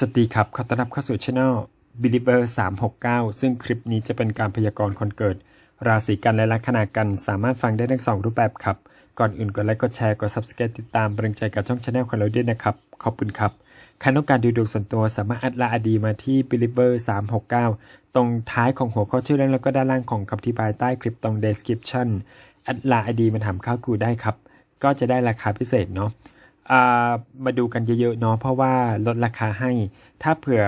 สวัสดีครับ ขอต้อนรับเข้าสู่ช anel Believer 369 ซึ่งคลิปนี้จะเป็นการพยากรณ์คนเกิด ราศีกันและลัคนากัน สามารถฟังได้ทั้งสองรูปแบบครับ ก่อนอื่นกดไลค์ กดแชร์ กด subscribe ติดตามเป็นกำใจกับช่องช anel ของเราด้วยนะครับ ขอบคุณครับ ใครต้องการดูดวงส่วนตัวสามารถแอดไลน์อดีมาที่ Believer 369 ตรงท้ายของหัวข้อชื่อเรื่องแล้วก็ด้านล่างของคำอธิบายใต้คลิปตรง description แอดไลน์อดีมาถามข้าวกูได้ครับ ก็จะได้ราคาพิเศษเนาะ มาดูกันเยอะๆเนาะเพราะว่าลดราคาให้ ถ้าเผื่อ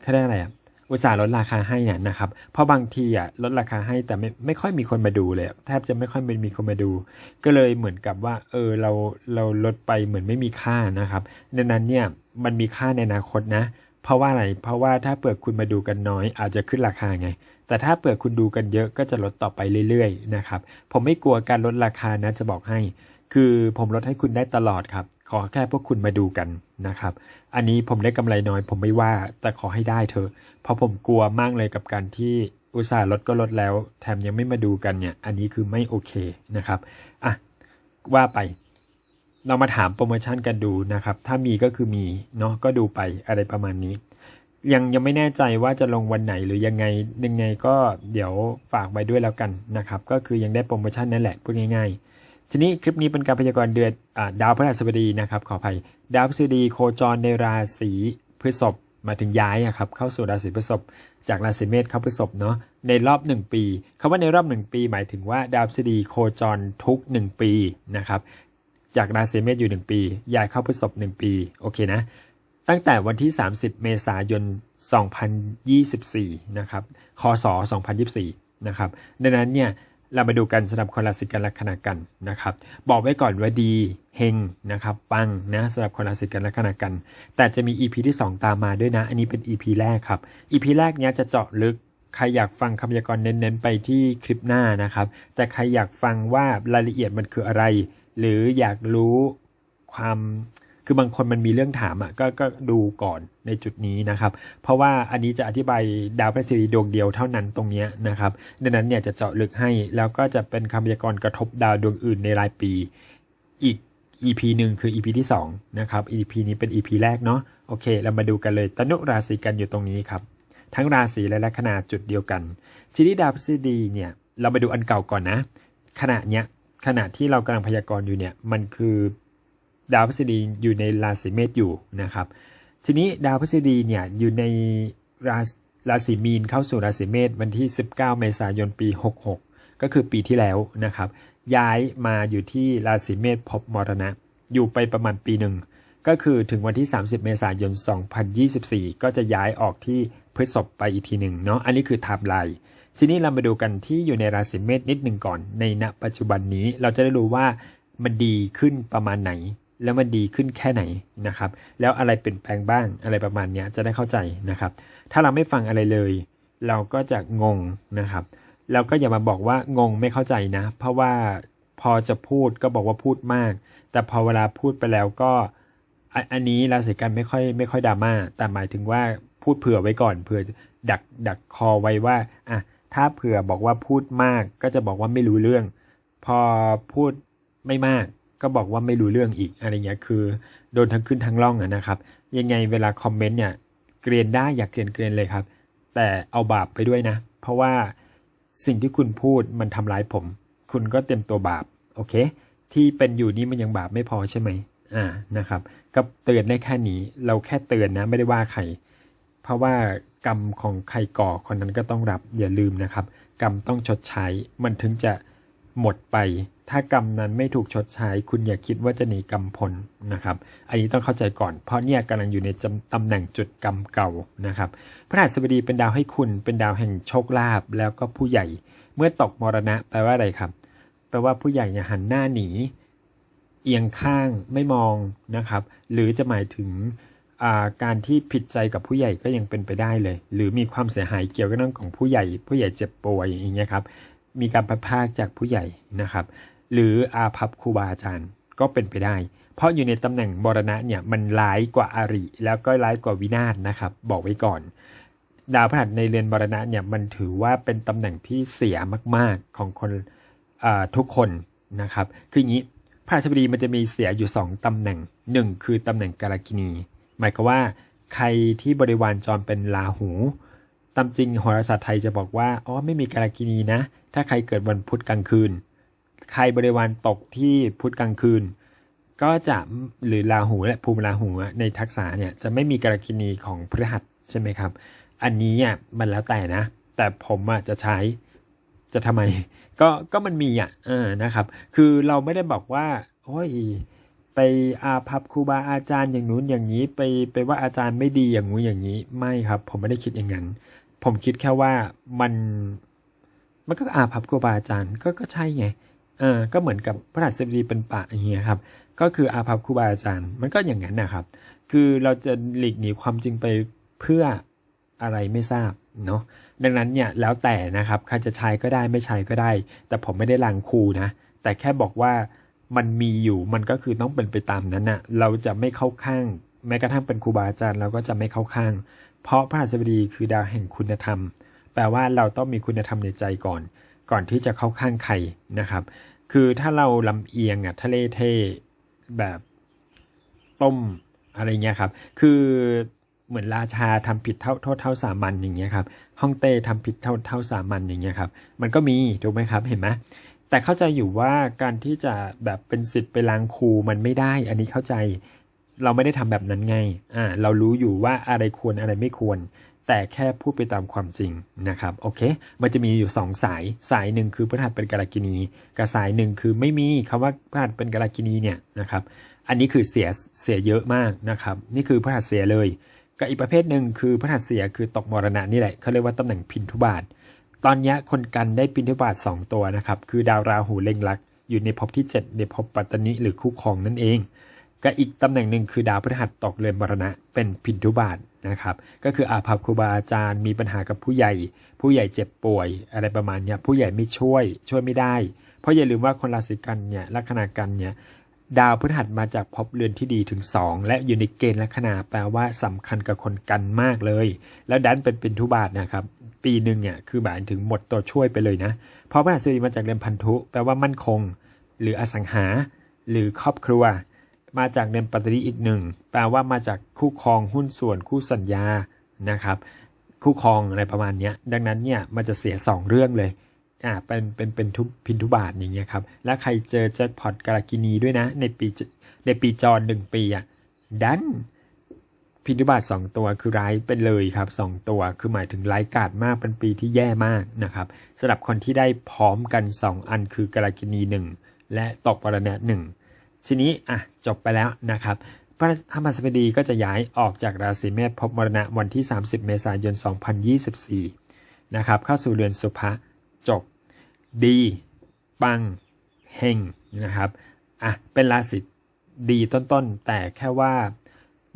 เขาเรียกอะไรอะอุตส่าห์ลดราคาให้เนี่ยนะครับ เพราะบางทีอะลดราคาให้แต่ไม่ไม่ค่อยมีคนมาดูเลยแทบจะไม่ค่อยมีคนมาดู ก็เลยเหมือนกับว่า เออเราเราลดไปเหมือนไม่มีค่านะครับดังนั้นเนี่ยมันมีค่าในอนาคตนะ เพราะว่าอะไรเพราะว่าถ้าเปิดคุณมาดูกันน้อย อาจจะขึ้นราคาไง แต่ถ้าเปิดคุณดูกันเยอะก็จะลดต่อไปเรื่อยๆนะครับผมไม่กลัวการลดราคานะจะบอกให้ คือผมลดให้คุณได้ตลอดครับ ขอแค่พวกคุณมาดูกันนะครับ อันนี้ผมได้กำไรน้อย ผมไม่ว่าแต่ขอให้ได้เถอะ เพราะผมกลัวมากเลยกับการที่อุตส่าห์ลดก็ลดแล้ว แถมยังไม่มาดูกันเนี่ย อันนี้คือไม่โอเคนะครับอะว่าไป เรามาถามโปรโมชั่นกันดูนะครับ ถ้ามีก็คือมีเนาะก็ดูไปอะไรประมาณนี้ ยังยังไม่แน่ใจว่าจะลงวันไหนหรือยังไงยังไงก็เดี๋ยวฝากไว้ด้วยแล้วกันนะครับ ก็คือยังได้โปรโมชั่นนั่นแหละพูดง่าย ๆ ทีนี้คลิปนี้เป็นการพยากรณ์เดือนดาวพฤหัสบดีนะครับขออภัย ดาวพฤหัสบดีโคจรในราศีพฤษภมาถึงย้ายอะครับเข้าสู่ราศีพฤษภจากราศีเมษเข้าพฤษภเนาะในรอบหนึ่งปีคำว่าในรอบหนึ่งปี หมายถึงว่าดาวพฤหัสบดีโคจรทุกหนึ่งปีนะครับจากราศีเมษอยู่ 1 ปีย้ายเข้าพฤษภ1 ปีโอเคนะตั้งแต่วันที่ 30 เมษายน 2024 นะครับ คศ 2024 นะครับ ดังนั้นเนี่ย เรามาดูกันสำหรับคนราศีกันลัคนากันนะครับ บอกไว้ก่อนว่าดีเฮงนะครับปังนะสำหรับคนราศีกันลัคนากัน แต่จะมี EP ที่ 2 ตามมาด้วยนะ อันนี้เป็น EP แรกครับ EP แรกเนี้ยจะเจาะลึกใครอยากฟังคำพยากรณ์เน้นๆไปที่คลิปหน้านะครับ แต่ใครอยากฟังว่ารายละเอียดมันคืออะไร หรืออยากรู้ความ คือบางคนมันมีเรื่องถามอะก็ก็ดูก่อนในจุดนี้นะครับ เพราะว่าอันนี้จะอธิบายดาวพฤหัสบดีดวงเดียวเท่านั้นตรงเนี้ยนะครับ ดังนั้นเนี่ยจะเจาะลึกให้แล้วก็จะเป็นคำพยากรณ์กระทบดาวดวงอื่นในรายปี อีก EP หนึ่งคือ EP ที่2นะครับ EP นี้เป็น EP แรกเนาะโอเค เรามาดูกันเลยตนุราศีกันอยู่ตรงนี้ครับ ทั้งราศีและลัคนาจุดเดียวกันทีนี้ดาวพฤหัสบดีเนี่ยเรามาดูอันเก่าก่อนนะขณะเนี้ยขณะที่เรากำลังพยากรณ์อยู่เนี่ยมันคือ ดาวพฤหัสบดีอยู่ในราศีเมษอยู่นะครับ ทีนี้ดาวพฤหัสบดีเนี่ยอยู่ในราศราศีมีนเข้าสู่ราศีเมษวันที่ 19 เมษายนปี 66 ก็คือปีที่แล้วนะครับ ย้ายมาอยู่ที่ราศีเมษพบมรณะ อยู่ไปประมาณปีหนึ่ง ก็คือถึงวันที่ 30 เมษายน 2024 ก็จะย้ายออกที่พฤษภไปอีกทีหนึ่งเนาะ อันนี้คือไทม์ไลน์ ทีนี้เรามาดูกันที่อยู่ในราศีเมษนิดหนึ่งก่อน ในณปัจจุบันนี้เราจะได้รู้ว่ามันดีขึ้นประมาณไหน แล้วมันดีขึ้นแค่ไหนนะครับ แล้วอะไรเปลี่ยนแปลงบ้างอะไรประมาณนี้จะได้เข้าใจนะครับ ถ้าเราไม่ฟังอะไรเลย เราก็จะงงนะครับแล้วก็อย่ามาบอกว่างงไม่เข้าใจนะ เพราะว่าพอจะพูดก็บอกว่าพูดมาก แต่พอเวลาพูดไปแล้วก็ อันอันนี้ราศีกันไม่ค่อยไม่ค่อยดราม่าแต่หมายถึงว่าพูดเผื่อไว้ก่อนเผื่อดักดักคอไว้ว่าอะถ้าเผื่อบอกว่าพูดมากก็จะบอกว่าไม่รู้เรื่อง พอพูดไม่มาก ก็บอกว่าไม่รู้เรื่องอีกอะไรเงี้ยคือโดนทั้งขึ้นทั้งล่องอะนะครับ ยังไงเวลาคอมเมนต์เนี่ยเกรียนได้อยากเกรียนเกรียนเลยครับ แต่เอาบาปไปด้วยนะ เพราะว่าสิ่งที่คุณพูดมันทำร้ายผม คุณก็เต็มตัวบาปโอเค ที่เป็นอยู่นี่มันยังบาปไม่พอใช่ไหมอ่านะครับก็เตือนได้แค่นี้เราแค่เตือนนะไม่ได้ว่าใคร เพราะว่ากรรมของใครก่อคนนั้นก็ต้องรับอย่าลืมนะครับ กรรมต้องชดใช้มันถึงจะ หมดไป ถ้ากรรมนั้นไม่ถูกชดใช้ คุณอย่าคิดว่าจะหนีกรรมพ้นนะครับ อันนี้ต้องเข้าใจก่อน เพราะเนี่ยกำลังอยู่ในตำแหน่งจุดกรรมเก่านะครับ พระหัสบดีเป็นดาวให้คุณ เป็นดาวแห่งโชคลาภแล้วก็ผู้ใหญ่ เมื่อตกมรณะแปลว่าอะไรครับ แปลว่าผู้ใหญ่เนี่ยหันหน้าหนี เอียงข้างไม่มองนะครับ หรือจะหมายถึงการที่ผิดใจกับผู้ใหญ่ก็ยังเป็นไปได้เลย หรือมีความเสียหายเกี่ยวกับเรื่องของผู้ใหญ่ ผู้ใหญ่เจ็บป่วยอย่างเงี้ยครับ มีการพัดพากจากผู้ใหญ่นะครับ หรืออาภัพครูบาอาจารย์ก็เป็นไปได้ เพราะอยู่ในตำแหน่งมรณะเนี่ยมันร้ายกว่าอาริ แล้วก็ร้ายกว่าวินาศนะครับ บอกไว้ก่อน ดาวพฤหัสในเรือนมรณะเนี่ยมันถือว่าเป็นตำแหน่งที่เสียมาก ๆของคนทุกคนนะครับ คืออย่างนี้พระราชบดีมันจะมีเสียอยู่ 2 ตำแหน่ง 1 คือตำแหน่งกาลกินี หมายความว่าใครที่บริวารจรเป็นราหู ตามจริงโหราศาสตร์ไทยจะบอกว่า อ๋อ ไม่มีการกินีนะ ถ้าใครเกิดวันพุธกลางคืน ใครบริวารตกที่พุธกลางคืน ก็จะหรือราหูและภูมิราหูในทักษะเนี่ยจะไม่มีกรกินีของพฤหัสใช่ไหมครับ อันนี้อะมันแล้วแต่นะ แต่ผมอะจะใช้จะทำไม ก็ก็มันมีอะเออนะครับ คือเราไม่ได้บอกว่าโอ้ยไปอาพับครูบาอาจารย์อย่างนู้นอย่างนี้ไปไปว่าอาจารย์ไม่ดีอย่างงู้นอย่างนี้ไม่ครับ ผมไม่ได้คิดอย่างนั้น ผมคิดแค่ว่ามัน มันก็อาภัพครูบาอาจารย์ก็ก็ใช่ไงเออก็เหมือนกับพระราชบดีเป็นปะอย่างเงี้ยครับ ก็คืออาภัพครูบาอาจารย์ มันก็อย่างนั้นนะครับ คือเราจะหลีกหนีความจริงไปเพื่ออะไรไม่ทราบเนาะดังนั้นเนี่ยแล้วแต่นะครับใครจะใช้ก็ได้ไม่ใช้ก็ได้ แต่ผมไม่ได้ลางครูนะแต่แค่บอกว่ามันมีอยู่มันก็คือต้องเป็นไปตามนั้นนะเราจะไม่เข้าข้าง แม้กระทั่งเป็นครูบาอาจารย์เราก็จะไม่เข้าข้าง เพราะพระหัสบดีคือดาวแห่งคุณธรรม แปลว่าเราต้องมีคุณธรรมในใจก่อน ก่อนที่จะเข้าข้างใครนะครับ คือถ้าเราลำเอียงอะทะเลเทแบบต้มอะไรเงี้ยครับ คือเหมือนราชาทำผิดเท่าโทษเท่าสามัญอย่างเงี้ยครับฮ่องเต้ทำผิดเท่าเท่าสามัญอย่างเงี้ยครับ มันก็มีถูกไหมครับเห็นไหมแต่เข้าใจอยู่ว่าการที่จะแบบเป็นสิทธิ์ไปล้างครูมันไม่ได้ อันนี้เข้าใจเราไม่ได้ทำแบบนั้นไงอ่าเรารู้อยู่ว่าอะไรควรอะไรไม่ควร แต่แค่พูดไปตามความจริงนะครับโอเค มันจะมีอยู่สองสายสายหนึ่งคือพฤหัสเป็นกาลกินีกับสายหนึ่งคือไม่มีคำว่าพฤหัสเป็นกาลกินีเนี่ยนะครับอันนี้คือเสียเสียเยอะมากนะครับนี่คือพฤหัสเสียเลยกับอีกประเภทหนึ่งคือพฤหัสเสียคือตกมรณะนี่แหละเขาเรียกว่าตำแหน่งพินทุบาท ตอนนี้คนกันได้พินทุบาทสองตัวนะครับคือดาวราหูเล็งลักอยู่ในภพที่ 7 ในภพปัตตนิหรือคู่ครองนั่นเองก็อีกตำแหน่งหนึ่งคือดาวพฤหัสตกเรือนมรณะเป็นพินทุบาท นะครับก็คืออาภัพครูบาอาจารย์มีปัญหากับผู้ใหญ่ ผู้ใหญ่เจ็บป่วย อะไรประมาณเนี้ยผู้ใหญ่ไม่ช่วย ช่วยไม่ได้ เพราะอย่าลืมว่าคนราศีกันเนี่ยลัคนากันเนี่ยดาวพฤหัสมาจากภพเรือนที่ดีถึง 2 และอยู่ในเกณฑ์ลัคนาแปลว่าสำคัญกับคนกันมากเลย แล้วดันเป็นเป็นทุบาทนะครับ ปีหนึ่งเนี่ยคือหมายถึงหมดตัวช่วยไปเลยนะ เพราะพฤหัสบดีมาจากเรือนพันธุแปลว่ามั่นคง หรืออสังหา หรือครอบครัว มาจากเรือนปัตติอีกหนึ่งแปลว่ามาจากคู่ครองหุ้นส่วนคู่สัญญานะครับ คู่ครองอะไรประมาณนี้ดังนั้นเนี่ยมันจะเสีย 2 เรื่องเลยอ่าเป็นเป็นเป็นทุพินทุบาทอย่างเงี้ยครับ แล้วใครเจอแจ็คพอตกาลกินีด้วยนะ ในปีในปีจรหนึ่งปีอะดันพินทุบาทสองตัวคือร้ายไปเลยครับสองตัวคือหมายถึงร้ายกาจมากเป็นปีที่แย่มากนะครับสำหรับคนที่ได้พร้อมกัน 2 อันคือกาลกินีหนึ่งและตกปรณะหนึ่ง ทีนี้อะจบไปแล้วนะครับพระธรรมสบดีก็จะย้ายออกจากราศีเมษพบมรณะวันที่ 30 เมษายน 2024 นะครับ เข้าสู่เรือนสุภะจบ ดี ปัง เฮงนะครับอะเป็นราศีดีต้นๆ แต่แค่ว่า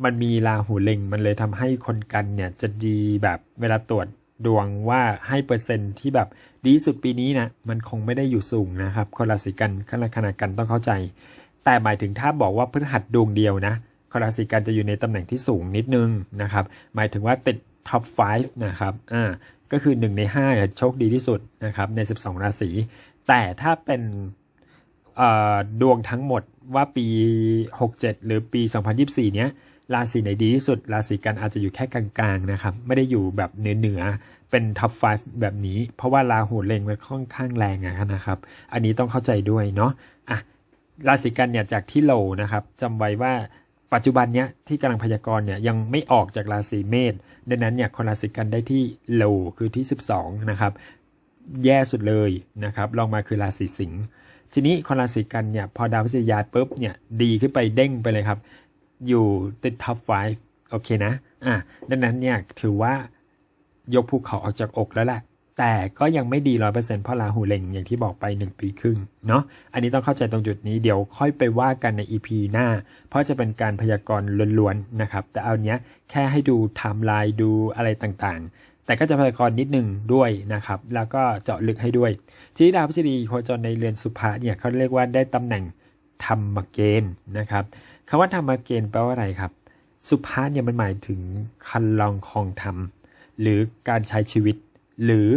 มันมีราหูเล็งมันเลยทำให้คนกันเนี่ยจะดีแบบเวลาตรวจดวงว่าให้เปอร์เซ็นต์ที่แบบดีสุดปีนี้นะมันคงไม่ได้อยู่สูงนะครับ คนราศีกันขณะขณะกันต้องเข้าใจ แต่หมายถึงถ้าบอกว่าพฤหัสดวงเดียวนะคราศีกันจะอยู่ในตำแหน่งที่สูงนิดนึงนะครับ หมายถึงว่าติดท็อป 5 นะครับ อ่า ก็คือ 1 ใน5โชคดีที่สุดนะครับ ใน 12 ราศี แต่ถ้าเป็นดวงทั้งหมดว่าปี 67 หรือปี 2024 เนี้ย ราศีไหนดีที่สุด ราศีกันอาจจะอยู่แค่กลางๆนะครับ ไม่ได้อยู่แบบเหนือเหนือๆเป็นท็อป 5 แบบนี้ เพราะว่าราหูเล็งมันค่อนข้างแรงนะครับ อันนี้ต้องเข้าใจด้วยเนาะ อะ ราศีกันเนี่ยจากที่โลนะครับจำไว้ว่าปัจจุบันเนี้ยที่กำลังพยากรณ์เนี่ยยังไม่ออกจากราศีเมษดังนั้นเนี่ยคนราศีกันได้ที่โลคือที่ 12นะครับแย่สุดเลยนะครับลองมาคือราศีสิงห์ทีนี้คนราศีกันเนี่ยพอดาวพฤหัสย้ายปุ๊บเนี่ยดีขึ้นไปเด้งไปเลยครับ อยู่ติดท็อป5โอเคนะอะดังนั้นเนี่ยถือว่ายกภูเขาออกจากอกแล้วแหละ แต่ก็ยังไม่ดีร้อยเปอร์เซ็นต์เพราะราหูเล็งอย่างที่บอกไป1ปีครึ่งเนาะอันนี้ต้องเข้าใจตรงจุดนี้เดี๋ยวค่อยไปว่ากันใน EP หน้า เพราะจะเป็นการพยากรณ์ล้วนๆนะครับ แต่เอาเนี้ยแค่ให้ดูไทม์ไลน์ดูอะไรต่างๆ แต่ก็จะพยากรณ์นิดนึงด้วยนะครับ แล้วก็เจาะลึกให้ด้วยที่ดาวพฤษฎีโคจรในเรือนสุภะเนี่ยเขาเรียกว่าได้ตำแหน่งธรรมเกณฑ์นะครับคำว่าธรรมเกณฑ์แปลว่าอะไรครับ สุภาเนี่ยมันหมายถึงคันลองคองธรรมหรือการใช้ชีวิต หรือ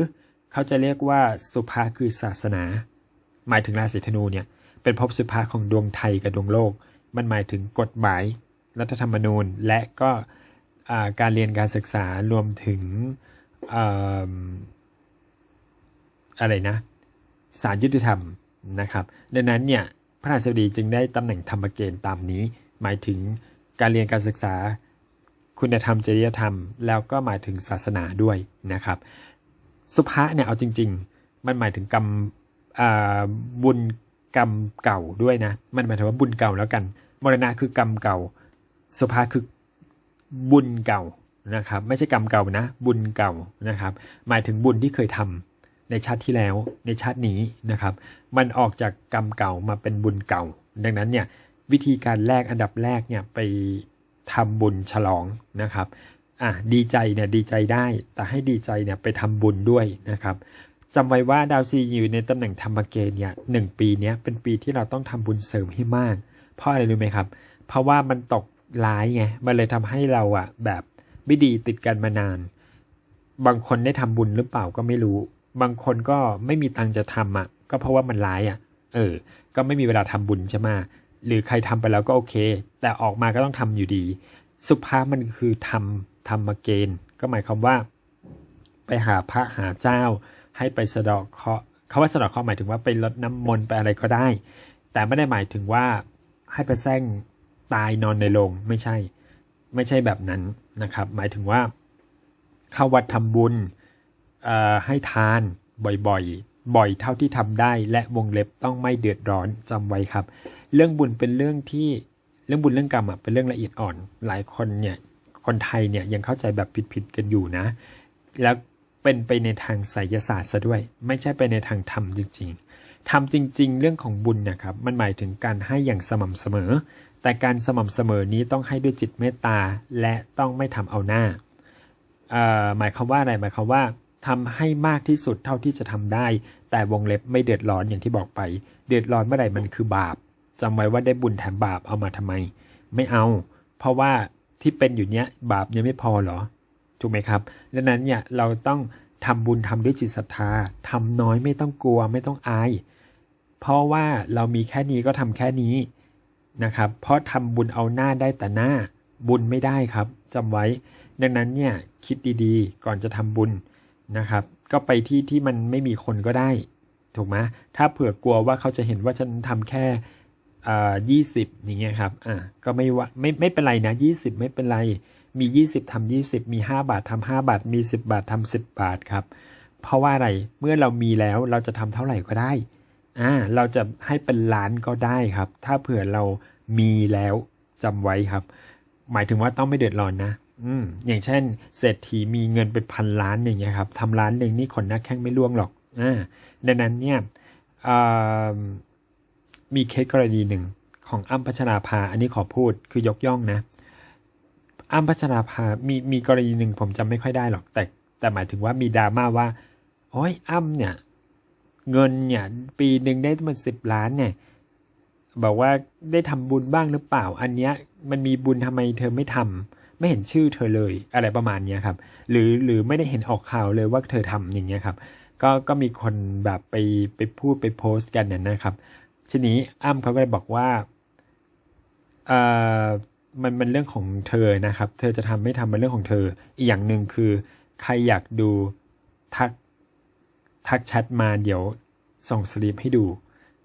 เขาจะเรียกว่าสุภาคือศาสนา หมายถึงราศีธนูเนี่ยเป็นภพสุภาของดวงไทยกับดวงโลก มันหมายถึงกฎหมาย รัฐธรรมนูญ และก็การเรียนการศึกษารวมถึงออะไรนะศาลยุติธรรมนะครับ ดังนั้นเนี่ยพระราชบดีจึงได้ตำแหน่งธรรมเกณฑ์ตามนี้ หมายถึงการเรียนการศึกษา คุณธรรมจริยธรรม แล้วก็หมายถึงศาสนาด้วยนะครับ สุภาเนี่ยเอาจริง ๆ มันหมายถึงกรรมบุญกรรมเก่าด้วยนะ มันหมายถึงว่าบุญเก่าแล้วกัน มรณะคือกรรมเก่า สุภาคือบุญเก่านะครับ ไม่ใช่กรรมเก่านะ บุญเก่านะครับ หมายถึงบุญที่เคยทำในชาติที่แล้วในชาตินี้นะครับ มันออกจากกรรมเก่ามาเป็นบุญเก่า ดังนั้นเนี่ยวิธีการแรกอันดับแรกเนี่ยไปทำบุญฉลองนะครับ อะดีใจเนี่ยดีใจได้ แต่ให้ดีใจเนี่ยไปทำบุญด้วยนะครับจำไว้ว่าดาวซีอยู่ในตำแหน่งธรรมเกณฑ์เนี่ยหนึ่งปีเนี้ยเป็นปีที่เราต้องทำบุญเสริมให้มาก เพราะอะไรรู้ไหมครับ เพราะว่ามันตกร้ายไง มันเลยทำให้เราอะแบบไม่ดีติดกันมานาน บางคนได้ทำบุญหรือเปล่าก็ไม่รู้ บางคนก็ไม่มีตังจะทำอะก็เพราะว่ามันร้ายอะเออ ก็ไม่มีเวลาทำบุญใช่ไหมหรือใครทำไปแล้วก็โอเค แต่ออกมาก็ต้องทำอยู่ดี สุภาพมันคือทำธรรมเกณฑ์ ก็หมายความว่า ไปหาพระหาเจ้า ให้ไปสะดาะเคาะเขาว่าสะดาะเคาะหมายถึงว่าไปลดน้ำมนต์ไปอะไรก็ได้ แต่ไม่ได้หมายถึงว่าให้ไปแซงตายนอนในโรงไม่ใช่ ไม่ใช่แบบนั้นนะครับ หมายถึงว่าเข้าวัดทำบุญให้ทานบ่อยๆ บ่อยเท่าที่ทำได้ และวงเล็บต้องไม่เดือดร้อนจำไว้ครับ เรื่องบุญเป็นเรื่องที่ รื่องบุญเรื่องกรรมอะเป็นเรื่องละเอียดอ่อน หลายคนเนี่ยคนไทยเนี่ยยังเข้าใจแบบผิดๆกันอยู่นะ แล้วเป็นไปในทางไสยศาสตร์ซะด้วย ไม่ใช่ไปในทางธรรมจริงๆทำจริง ๆ เรื่องของบุญนะครับมันหมายถึงการให้อย่างสม่ำเสมอ แต่การสม่ำเสมอนี้ต้องให้ด้วยจิตเมตตาและต้องไม่ทำเอาหน้าหมายความว่าอะไรหมายความว่าทำให้มากที่สุดเท่าที่จะทำได้ แต่วงเล็บไม่เดือดร้อนอย่างที่บอกไป เดือดร้อนเมื่อไหร่มันคือบาป จำไว้ว่าได้บุญแถมบาปเอามาทำไม ไม่เอา เพราะว่าที่เป็นอยู่เนี้ยบาปยังไม่พอเหรอถูกไหมครับดังนั้นเนี่ยเราต้องทำบุญทำด้วยจิตศรัทธาทำน้อยไม่ต้องกลัวไม่ต้องอาย เพราะว่าเรามีแค่นี้ก็ทำแค่นี้นะครับ เพราะทำบุญเอาหน้าได้แต่หน้าบุญไม่ได้ครับจำไว้ ดังนั้นเนี่ยคิดดีๆ ก่อนจะทำบุญนะครับ ก็ไปที่ที่มันไม่มีคนก็ได้ ถูกไหมถ้าเผื่อกลัวว่าเขาจะเห็นว่าฉันทำแค่ อ่ายี่สิบอย่างเงี้ยครับอ่าก็ไม่ว่าไม่ไม่เป็นไรนะยี่สิบไม่เป็นไร มียี่สิบทำยี่สิบมีห้าบาททำห้าบาท มีสิบบาททำสิบบาทครับ เพราะว่าอะไรเมื่อเรามีแล้วเราจะทำเท่าไหร่ก็ได้อ่าเราจะให้เป็นล้านก็ได้ครับ ถ้าเผื่อเรามีแล้วจำไว้ครับ หมายถึงว่าต้องไม่เดือดร้อนนะอืมอย่างเช่น เศรษฐีมีเงินเป็นพันล้านอย่างเงี้ยครับทำล้านหนึ่งนี่ขนหน้าแข้งไม่ร่วงหรอกอ่าดังนั้นเนี่ยอ่า มีเคสกรณีหนึ่งของอ้ำพัชราภา อันนี้ขอพูดคือยกย่องนะอ้ำพัชราภา มีมีกรณีหนึ่งผมจำไม่ค่อยได้หรอก แต่ แต่หมายถึงว่ามีดราม่าว่า โอ้ยอ้ำเนี่ย เงินเนี่ย ปีหนึ่งได้มันสิบล้านเนี่ย บอกว่าได้ทำบุญบ้างหรือเปล่า อันเนี้ยมันมีบุญทำไมเธอไม่ทำไม่เห็นชื่อเธอเลย อะไรประมาณเนี้ยครับ หรือหรือไม่ได้เห็นออกข่าวเลยว่าเธอทำอย่างเงี้ยครับ ก็ก็มีคนแบบไปไปพูดไปโพสต์กันน่ะนะครับ ทีนี้อ้ำเขาก็เลยบอกว่าเอ่อมันมันเรื่องของเธอนะครับ เธอจะทำไม่ทำเป็นเรื่องของเธอ อีกอย่างหนึ่งคือ ใครอยากดูทักทักแชทมาเดี๋ยวส่งสลิปให้ดู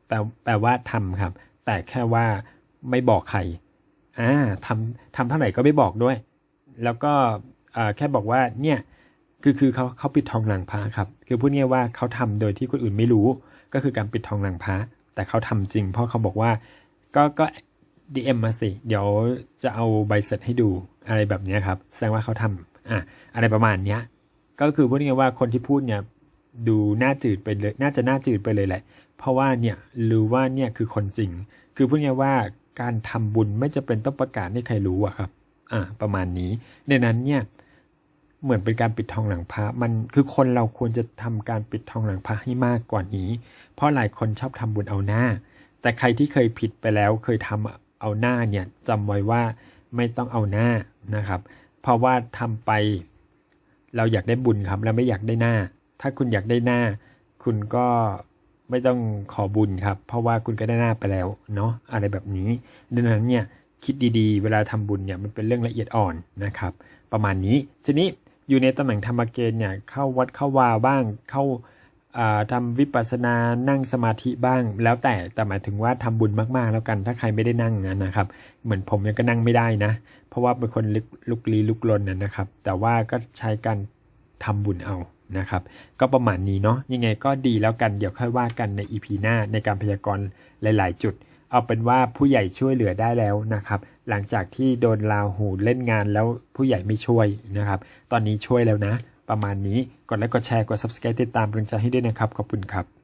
แปลแปลว่าทำครับ แต่แค่ว่าไม่บอกใครอ่าทำทำเท่าไหร่ก็ไม่บอกด้วย แล้วก็อ่าแค่บอกว่าเนี่ยคือคือเขาเขาปิดทองหลังพระครับ คือพูดง่ายว่าเขาทำโดยที่คนอื่นไม่รู้ ก็คือการปิดทองหลังพระ แต่เขาทำจริง เพราะเขาบอกว่าก็ก็ดีเอ็มมาสิ เดี๋ยวจะเอาใบเสร็จให้ดูอะไรแบบนี้ครับ แสดงว่าเขาทำอะอะไรประมาณเนี้ย ก็คือพูดง่ายว่าคนที่พูดเนี่ยดูหน้าจืดไปเลย น่าจะหน้าจืดไปเลยแหละ เพราะว่าเนี่ยรู้ว่าเนี่ยคือคนจริง คือพูดง่ายว่าการทำบุญไม่จะเป็นต้องประกาศให้ใครรู้อะครับ อ่า ประมาณนี้ ในนั้นเนี่ย เหมือนเป็นการปิดทองหลังพระมันคือคนเราควรจะทำการปิดทองหลังพระให้มากกว่านี้ เพราะหลายคนชอบทำบุญเอาหน้า แต่ใครที่เคยผิดไปแล้วเคยทำเอาหน้าเนี่ยจำไว้ว่าไม่ต้องเอาหน้านะครับ เพราะว่าทำไป เราอยากได้บุญครับแล้วไม่อยากได้หน้า ถ้าคุณอยากได้หน้า คุณก็ไม่ต้องขอบุญครับ เพราะว่าคุณก็ได้หน้าไปแล้วเนาะอะไรแบบนี้ดังนั้นเนี่ยคิดดีๆ เวลาทำบุญเนี่ยมันเป็นเรื่องละเอียดอ่อนนะครับ ประมาณนี้ทีนี้ อยู่ในตำแหน่งธรรมเกณฑ์เนี่ยเข้าวัดเข้าวาบ้าง เข้าอ่าทำวิปัสสนานั่งสมาธิบ้าง แล้วแต่แต่หมายถึงว่าทำบุญมากๆ แล้วกัน ถ้าใครไม่ได้นั่งนะครับ เหมือนผมยังก็นั่งไม่ได้นะ เพราะว่าเป็นคนลุกลุกลี้ลุกลนนะนะครับ แต่ว่าก็ใช้การทำบุญเอานะครับ ก็ประมาณนี้เนาะยังไงก็ดีแล้วกันเดี๋ยวค่อยว่ากันในอีพีหน้าในการพยากรณ์หลาย ๆ จุด เอาเป็นว่าผู้ใหญ่ช่วยเหลือได้แล้วนะครับ หลังจากที่โดนลาหูเล่นงานแล้วผู้ใหญ่ไม่ช่วยนะครับ ตอนนี้ช่วยแล้วนะ ประมาณนี้กดไลค์กดแชร์กด subscribe ติดตามกำลังใจให้ด้วยนะครับ ขอบคุณครับ